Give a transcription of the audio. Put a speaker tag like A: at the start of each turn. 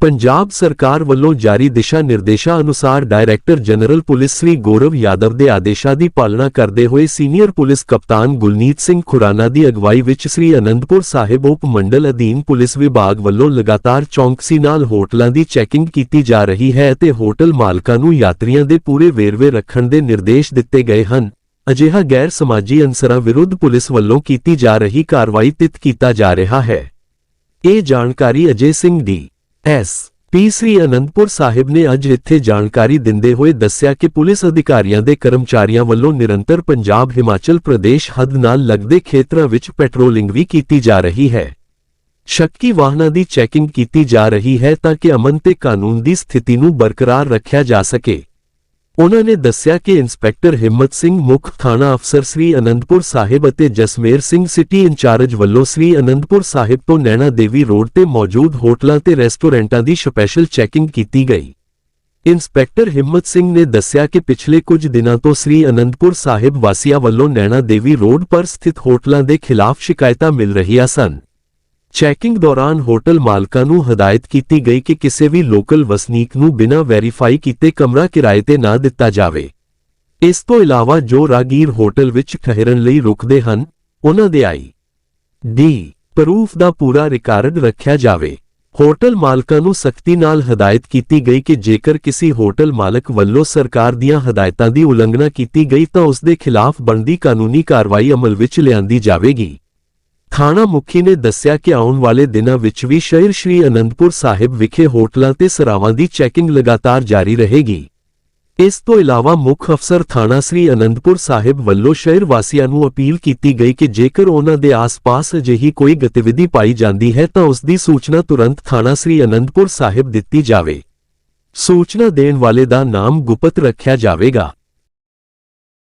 A: ਪੰਜਾਬ ਸਰਕਾਰ ਵੱਲੋਂ ਜਾਰੀ ਦਿਸ਼ਾ ਨਿਰਦੇਸ਼ਾਂ ਅਨੁਸਾਰ director general police Shri Gaurav Yadav ਦੇ ਆਦੇਸ਼ਾਂ ਦੀ ਪਾਲਣਾ ਕਰਦੇ ਹੋਏ ਸੀਨੀਅਰ ਪੁਲਿਸ ਕਪਤਾਨ ਗੁਲਨੀਤ ਸਿੰਘ ਖੁਰਾਨਾ ਦੀ ਅਗਵਾਈ ਵਿੱਚ ਸ੍ਰੀ ਅਨੰਦਪੁਰ ਸਾਹਿਬ ਉਪ ਮੰਡਲ ਅਧੀਨ ਪੁਲਿਸ ਵਿਭਾਗ ਵੱਲੋਂ ਲਗਾਤਾਰ ਚੌਕਸੀ ਨਾਲ ਹੋਟਲਾਂ ਦੀ ਚੈਕਿੰਗ ਕੀਤੀ ਜਾ ਰਹੀ ਹੈ ਅਤੇ ਹੋਟਲ ਮਾਲਕਾਂ ਨੂੰ ਯਾਤਰੀਆਂ ਦੇ ਪੂਰੇ ਵੇਰਵੇ ਰੱਖਣ ਦੇ ਨਿਰਦੇਸ਼ ਦਿੱਤੇ ਗਏ ਹਨ। ਅਜਿਹਾ ਗੈਰ ਸਮਾਜੀ ਅਨਸਰਾਂ ਵਿਰੁੱਧ ਪੁਲਿਸ ਵੱਲੋਂ ਕੀਤੀ ਜਾ ਰਹੀ ਕਾਰਵਾਈ ਤਿਤ ਕੀਤਾ ਜਾ ਰਿਹਾ ਹੈ। ਇਹ ਜਾਣਕਾਰੀ ਅਜੇ ਸਿੰਘ ਦੀ ਐਸ ਪੀ ਸ੍ਰੀ ਅਨੰਦਪੁਰ ਸਾਹਿਬ ਨੇ ਅੱਜ ਇੱਥੇ ਜਾਣਕਾਰੀ ਦਿੰਦੇ ਹੋਏ ਦੱਸਿਆ ਕਿ ਪੁਲਿਸ ਅਧਿਕਾਰੀਆਂ ਦੇ ਕਰਮਚਾਰੀਆਂ ਵੱਲੋਂ ਨਿਰੰਤਰ ਪੰਜਾਬ, ਹਿਮਾਚਲ ਪ੍ਰਦੇਸ਼ ਹੱਦ ਨਾਲ ਲੱਗਦੇ ਖੇਤਰਾਂ ਵਿੱਚ ਪੈਟਰੋਲਿੰਗ ਵੀ ਕੀਤੀ ਜਾ ਰਹੀ ਹੈ। ਸ਼ੱਕੀ ਵਾਹਨਾਂ ਦੀ ਚੈਕਿੰਗ ਕੀਤੀ ਜਾ ਰਹੀ ਹੈ ਤਾਂ ਕਿ ਅਮਨ ਤੇ ਕਾਨੂੰਨ ਦੀ ਸਥਿਤੀ ਨੂੰ ਬਰਕਰਾਰ ਰੱਖਿਆ ਜਾ ਸਕੇ। ਉਨ੍ਹਾਂ ਨੇ ਦੱਸਿਆ ਕਿ ਇੰਸਪੈਕਟਰ ਹਿੰਮਤ ਸਿੰਘ, ਮੁੱਖ ਥਾਣਾ ਅਫਸਰ ਸ੍ਰੀ ਅਨੰਦਪੁਰ ਸਾਹਿਬ ਅਤੇ ਜਸਮੇਰ ਸਿੰਘ, ਸਿਟੀ ਇੰਚਾਰਜ ਵੱਲੋਂ ਸ੍ਰੀ ਅਨੰਦਪੁਰ ਸਾਹਿਬ ਤੋਂ ਨੈਣਾ ਦੇਵੀ ਰੋਡ ਤੇ ਮੌਜੂਦ ਹੋਟਲਾਂ ਤੇ ਰੈਸਟੋਰੈਂਟਾਂ ਦੀ ਸਪੈਸ਼ਲ ਚੈਕਿੰਗ ਕੀਤੀ ਗਈ। ਇੰਸਪੈਕਟਰ ਹਿੰਮਤ ਸਿੰਘ ਨੇ ਦੱਸਿਆ ਕਿ ਪਿਛਲੇ ਕੁਝ ਦਿਨਾਂ ਤੋਂ ਸ੍ਰੀ ਅਨੰਦਪੁਰ ਸਾਹਿਬ ਵਾਸੀਆਂ ਵੱਲੋਂ ਨੈਣਾ ਦੇਵੀ ਰੋਡ ਪਰ ਸਥਿਤ ਹੋਟਲਾਂ ਦੇ ਖਿਲਾਫ ਸ਼ਿਕਾਇਤਾਂ ਮਿਲ ਰਹੀਆਂ ਸਨ। ਚੈਕਿੰਗ ਦੌਰਾਨ ਹੋਟਲ ਮਾਲਕਾਂ ਨੂੰ ਹਦਾਇਤ ਕੀਤੀ ਗਈ ਕਿ ਕਿਸੇ ਵੀ ਲੋਕਲ ਵਸਨੀਕ ਨੂੰ ਬਿਨਾਂ ਵੈਰੀਫਾਈ ਕੀਤੇ ਕਮਰਾ ਕਿਰਾਏ ਤੇ ਨਾ ਦਿੱਤਾ ਜਾਵੇ। ਇਸ ਤੋਂ ਇਲਾਵਾ ਜੋ ਰਾਗੀਰ ਹੋਟਲ ਵਿੱਚ ਠਹਿਰਨ ਲਈ ਰੁਕਦੇ ਹਨ, ਉਹਨਾਂ ਦੇ ਆਈ ਡੀ ਪ੍ਰੂਫ ਦਾ ਪੂਰਾ ਰਿਕਾਰਡ ਰੱਖਿਆ ਜਾਵੇ। ਹੋਟਲ ਮਾਲਕਾਂ ਨੂੰ ਸਖਤੀ ਨਾਲ ਹਦਾਇਤ ਕੀਤੀ ਗਈ ਕਿ ਜੇਕਰ ਕਿਸੇ ਹੋਟਲ ਮਾਲਕ ਵੱਲੋਂ ਸਰਕਾਰ ਦੀਆਂ ਹਦਾਇਤਾਂ ਦੀ ਉਲੰਘਣਾ ਕੀਤੀ ਗਈ ਤਾਂ ਉਸ ਦੇ ਖਿਲਾਫ ਬਣਦੀ ਕਾਨੂੰਨੀ ਕਾਰਵਾਈ ਅਮਲ ਵਿੱਚ ਲਿਆਂਦੀ ਜਾਵੇਗੀ। ਥਾਣਾ ਮੁਖੀ ਨੇ ਦੱਸਿਆ ਕਿ ਆਉਣ ਵਾਲੇ ਦਿਨਾਂ ਵਿੱਚ ਵੀ ਸ਼ਹਿਰ ਸ਼੍ਰੀ ਅਨੰਦਪੁਰ ਸਾਹਿਬ ਵਿਖੇ ਹੋਟਲਾਂ ਤੇ ਸਰਾਵਾਂ ਦੀ ਚੈਕਿੰਗ ਲਗਾਤਾਰ ਜਾਰੀ ਰਹੇਗੀ। ਇਸ ਤੋਂ ਇਲਾਵਾ ਮੁੱਖ ਅਫਸਰ ਥਾਣਾ ਸ੍ਰੀ ਅਨੰਦਪੁਰ ਸਾਹਿਬ ਵੱਲੋਂ ਸ਼ਹਿਰ ਵਾਸੀਆਂ ਨੂੰ ਅਪੀਲ ਕੀਤੀ ਗਈ ਕਿ ਜੇਕਰ ਉਹਨਾਂ ਦੇ ਆਸ-ਪਾਸ ਅਜਿਹੀ ਕੋਈ ਗਤੀਵਿਧੀ ਪਾਈ ਜਾਂਦੀ ਹੈ ਤਾਂ ਉਸ ਦੀ ਸੂਚਨਾ ਤੁਰੰਤ ਥਾਣਾ ਸ੍ਰੀ ਅਨੰਦਪੁਰ ਸਾਹਿਬ ਦਿੱਤੀ ਜਾਵੇ। ਸੂਚਨਾ ਦੇਣ ਵਾਲੇ ਦਾ ਨਾਮ ਗੁਪਤ ਰੱਖਿਆ ਜਾਵੇਗਾ।